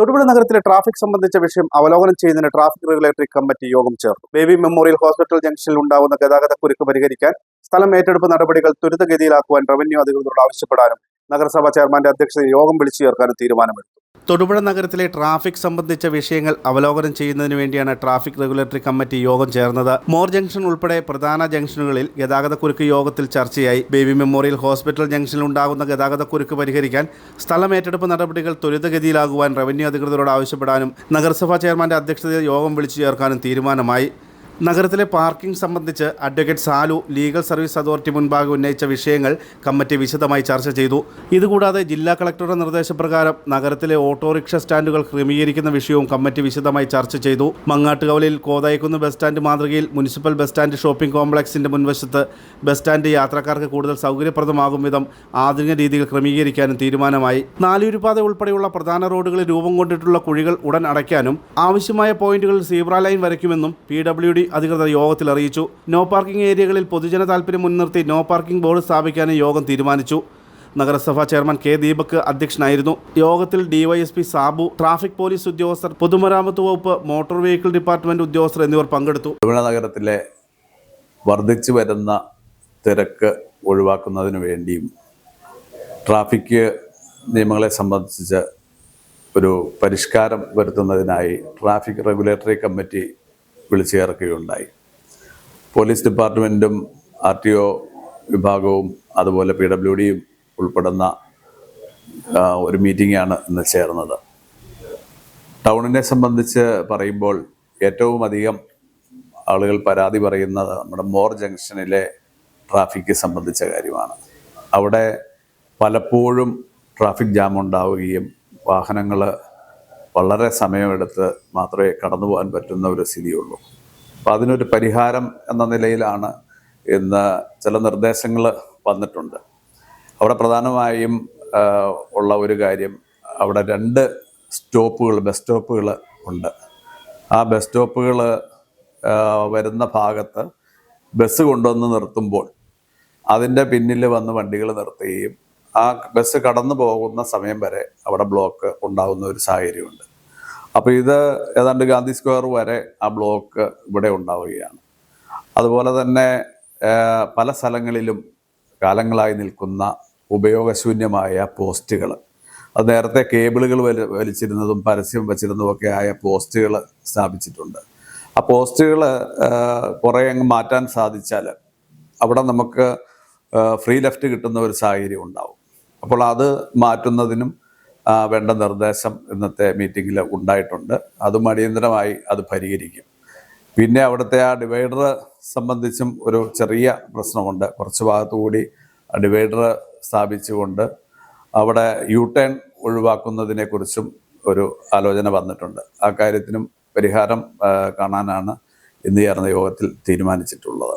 തൊടുപുഴ നഗരത്തിലെ ട്രാഫിക് സംബന്ധിച്ച വിഷയം അവലോകനം ചെയ്യുന്നതിന് ട്രാഫിക് റെഗുലേറ്ററി കമ്മിറ്റി യോഗം ചേർന്നു. ബേബി മെമ്മോറിയൽ ഹോസ്പിറ്റൽ ജംഗ്ഷനിൽ ഉണ്ടാവുന്ന ഗതാഗതക്കുരുക്ക് പരിഹരിക്കാൻ സ്ഥലം ഏറ്റെടുപ്പ് നടപടികൾ ത്വരിതഗതിയിലാക്കുവാൻ റവന്യൂ അധികൃതരോട് ആവശ്യപ്പെടാനും നഗരസഭാ ചെയർമാന്റെ അധ്യക്ഷതയിൽ യോഗം വിളിച്ചു ചേർക്കാനും തീരുമാനമെടുത്തു. തൊടുപുഴ നഗരത്തിലെ ട്രാഫിക് സംബന്ധിച്ച വിഷയങ്ങൾ അവലോകനം ചെയ്യുന്നതിന് വേണ്ടിയാണ് ട്രാഫിക് റെഗുലേറ്ററി കമ്മിറ്റി യോഗം ചേർന്നത്. മോർ ജംഗ്ഷൻ ഉൾപ്പെടെ പ്രധാന ജംഗ്ഷനുകളിൽ ഗതാഗതക്കുരുക്ക് യോഗത്തിൽ ചർച്ചയായി. ബേബി മെമ്മോറിയൽ ഹോസ്പിറ്റൽ ജംഗ്ഷനിൽ ഉണ്ടാകുന്ന ഗതാഗതക്കുരുക്ക് പരിഹരിക്കാൻ സ്ഥലം ഏറ്റെടുപ്പ് നടപടികൾ ത്വരിതഗതിയിലാകുവാൻ റവന്യൂ അധികൃതരോട് ആവശ്യപ്പെടാനും നഗരസഭാ ചെയർമാന്റെ അധ്യക്ഷതയിൽ യോഗം വിളിച്ചു ചേർക്കാനും തീരുമാനമായി. നഗരത്തിലെ പാർക്കിംഗ് സംബന്ധിച്ച് advocate Salu legal service authority മുൻപാകെ ഉന്നയിച്ച വിഷയങ്ങൾ കമ്മിറ്റി വിശദമായി ചർച്ച ചെയ്തു. ഇതുകൂടാതെ ജില്ലാ കളക്ടറുടെ നിർദ്ദേശപ്രകാരം നഗരത്തിലെ ഓട്ടോറിക്ഷ സ്റ്റാൻഡുകൾ ക്രമീകരിക്കുന്ന വിഷയവും കമ്മിറ്റി വിശദമായി ചർച്ച ചെയ്തു. മങ്ങാട്ടുകവലിൽ കോതായിക്കുന്ന് ബസ് സ്റ്റാൻഡ് മാതൃകയിൽ മുനിസിപ്പൽ ബസ് സ്റ്റാൻഡ് ഷോപ്പിംഗ് കോംപ്ലക്സിന്റെ മുൻവശത്ത് ബസ് സ്റ്റാൻഡ് യാത്രക്കാർക്ക് കൂടുതൽ സൗകര്യപ്രദമാകും വിധം ആധുനിക രീതിയിൽ ക്രമീകരിക്കാനും തീരുമാനമായി. നാലുരുപാത ഉൾപ്പെടെയുള്ള പ്രധാന റോഡുകളിൽ രൂപം കൊണ്ടിട്ടുള്ള കുഴികൾ ഉടൻ അടയ്ക്കാനും ആവശ്യമായ പോയിന്റുകളിൽ സീബ്ര ലൈൻ വരയ്ക്കുമെന്നും പി ഡബ്ല്യു ഡി അധികൃതർ യോഗത്തിൽ അറിയിച്ചു. നോ പാർക്കിംഗ് ഏരിയകളിൽ പൊതുജന താൽപ്പര്യം മുൻനിർത്തി നോ പാർക്കിംഗ് ബോർഡ് സ്ഥാപിക്കാനും യോഗം തീരുമാനിച്ചു. നഗരസഭാ ചെയർമാൻ കെ ദീപക് അധ്യക്ഷനായിരുന്നു. യോഗത്തിൽ ഡിവൈഎസ്പി സാബു ട്രാഫിക് പോലീസ് ഉദ്യോഗസ്ഥർ പൊതുമരാമത്ത് വകുപ്പ് മോട്ടോർ വെഹിക്കിൾ ഡിപ്പാർട്ട്മെന്റ് ഉദ്യോഗസ്ഥർ എന്നിവർ പങ്കെടുത്തു. തിരുവന നഗരത്തിലെ വർദ്ധിച്ചു വരുന്ന തിരക്ക് ഒഴിവാക്കുന്നതിന് വേണ്ടിയും ട്രാഫിക് നിയമങ്ങളെ സംബന്ധിച്ച് ഒരു പരിഷ്കാരം വരുത്തുന്നതിനായി ട്രാഫിക് റെഗുലേറ്ററി കമ്മിറ്റി വിളിച്ചു ചേർക്കുകയുണ്ടായി പോലീസ് ഡിപ്പാർട്ട്മെന്റും ആർ ടി ഒ വിഭാഗവും അതുപോലെ പി ഡബ്ല്യു ഡിയും ഉൾപ്പെടുന്ന ഒരു മീറ്റിംഗാണ് ഇന്ന് ചേർന്നത്. ടൗണിനെ സംബന്ധിച്ച് പറയുമ്പോൾ ഏറ്റവും അധികം ആളുകൾ പരാതി പറയുന്നത് നമ്മുടെ മോർ ജംഗ്ഷനിലെ ട്രാഫിക്ക് സംബന്ധിച്ച കാര്യമാണ്. അവിടെ പലപ്പോഴും ട്രാഫിക് ജാം ഉണ്ടാവുകയും വാഹനങ്ങൾ വളരെ സമയമെടുത്ത് മാത്രമേ കടന്നു പോകാൻ പറ്റുന്ന ഒരു സ്ഥിതിയുള്ളൂ. അപ്പോൾ അതിനൊരു പരിഹാരം എന്ന നിലയിലാണ് ഇന്ന് ചില നിർദ്ദേശങ്ങൾ വന്നിട്ടുണ്ട്. അവിടെ പ്രധാനമായും ഉള്ള ഒരു കാര്യം അവിടെ രണ്ട് സ്റ്റോപ്പുകൾ ബസ് സ്റ്റോപ്പുകൾ ഉണ്ട്. ആ ബസ് സ്റ്റോപ്പുകൾ വരുന്ന ഭാഗത്ത് ബസ് കൊണ്ടുവന്ന് നിർത്തുമ്പോൾ അതിന്റെ പിന്നിൽ വന്ന് വണ്ടികൾ നിർത്തുകയും ആ ബസ് കടന്നു പോകുന്ന സമയം വരെ അവിടെ ബ്ലോക്ക് ഉണ്ടാകുന്ന ഒരു സാഹചര്യമുണ്ട്. അപ്പോൾ ഇത് ഏതാണ്ട് ഗാന്ധി സ്ക്വയർ വരെ ആ ബ്ലോക്ക് ഇവിടെ ഉണ്ടാവുകയാണ്. അതുപോലെ തന്നെ പല സ്ഥലങ്ങളിലും കാലങ്ങളായി നിൽക്കുന്ന ഉപയോഗശൂന്യമായ പോസ്റ്റുകൾ അത് നേരത്തെ കേബിളുകൾ വലി വലിച്ചിരുന്നതും പരസ്യം വച്ചിരുന്നതും ഒക്കെ ആയ പോസ്റ്റുകൾ സ്ഥാപിച്ചിട്ടുണ്ട്. ആ പോസ്റ്റുകൾ കുറേ അങ്ങ് മാറ്റാൻ സാധിച്ചാൽ അവിടെ നമുക്ക് ഫ്രീ ലെഫ്റ്റ് കിട്ടുന്ന ഒരു സാഹചര്യം ഉണ്ടാവും. അപ്പോൾ അത് മാറ്റുന്നതിനും വേണ്ട നിർദ്ദേശം ഇന്നത്തെ മീറ്റിങ്ങിൽ ഉണ്ടായിട്ടുണ്ട്. അതും അടിയന്തരമായി അത് പരിഹരിക്കും. പിന്നെ അവിടുത്തെ ആ ഡിവൈഡർ സംബന്ധിച്ചും ഒരു ചെറിയ പ്രശ്നമുണ്ട്. കുറച്ച് ഭാഗത്തുകൂടി ഡിവൈഡർ സ്ഥാപിച്ചുകൊണ്ട് അവിടെ യു ടേൺ ഒഴിവാക്കുന്നതിനെക്കുറിച്ചും ഒരു ആലോചന വന്നിട്ടുണ്ട്. ആ കാര്യത്തിനും പരിഹാരം കാണാനാണ് ഇന്ന് ചേർന്ന യോഗത്തിൽ തീരുമാനിച്ചിട്ടുള്ളത്.